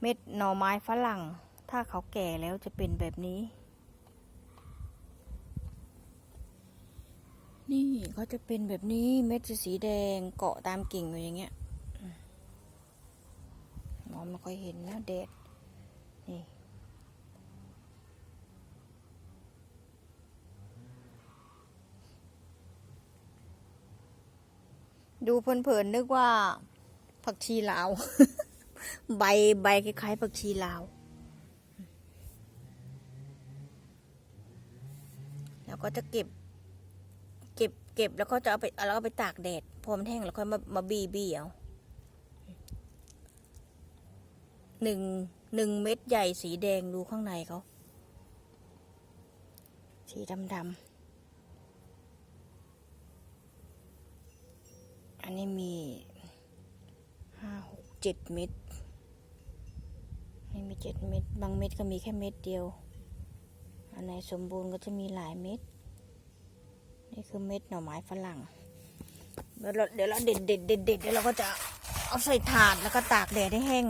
เม็ดหน่อไม้ฝรั่ง ถ้าเขาแก่แล้วจะเป็นแบบนี้ นี่เขาจะเป็นแบบนี้เม็ดจะสีแดงเกาะตามกิ่งอยู่อย่างเงี้ยมองไม่ค่อยเห็นนะแดดนี่ดูเพลินๆนึกว่าผักชีลาว ใบใบคล้ายๆผักชีลาว แล้วก็จะเก็บ เก็บเก็บแล้วก็จะเอาไปแล้วเอาไปตากแดดพอมันแห้งแล้วค่อยมามาบีบีเอาหนึ่งหนึ่งเม็ดใหญ่สีแดงดูข้างในเขาสีดำดำอันนี้มีห้าหกเจ็ดเม็ด ไม่มีเจ็ดเม็ด บางเม็ดก็มีแค่เม็ดเดียว อันไหนสมบูรณ์ก็จะมีหลายเม็ด นี่คือเม็ดหน่อไม้ฝรั่ง เดี๋ยวเราเดี๋ยวเราเด็ดเด็ดเด็ดเด็ดเดี๋ยวเราก็จะเอาใส่ถาดแล้วก็ตากแดดให้แห้ง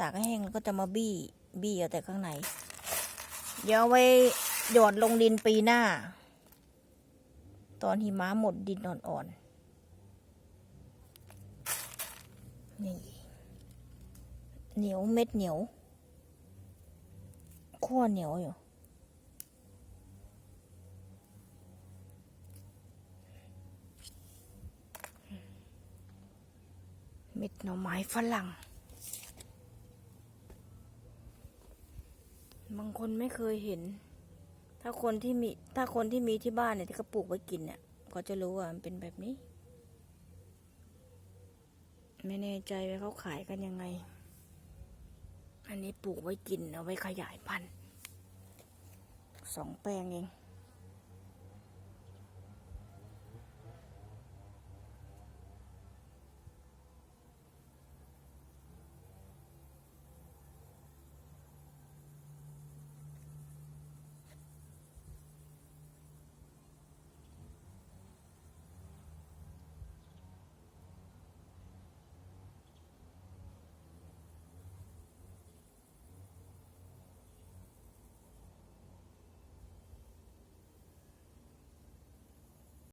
ตากให้แห้งแล้วก็จะมาบี้บี้เอาแต่ข้างใน เดี๋ยวไว้หยอดลงดินปีหน้า ตอนหิมะหมดดินอ่อนๆนี่ เหนียวเม็ดเหนียวขั้วเหนียวอยู่ เม็ดหน่อไม้ฝรั่ง บางคนไม่เคยเห็น ถ้าคนที่มีถ้าคนที่มีที่บ้านเนี่ยที่เขาปลูกไว้กินเนี่ยก็จะรู้ว่ามันเป็นแบบนี้ ไม่แน่ใจว่าเขาขายกันยังไง อันนี้ปลูกไว้กินเอาไว้ขยายพันธุ์สองแปลงเอง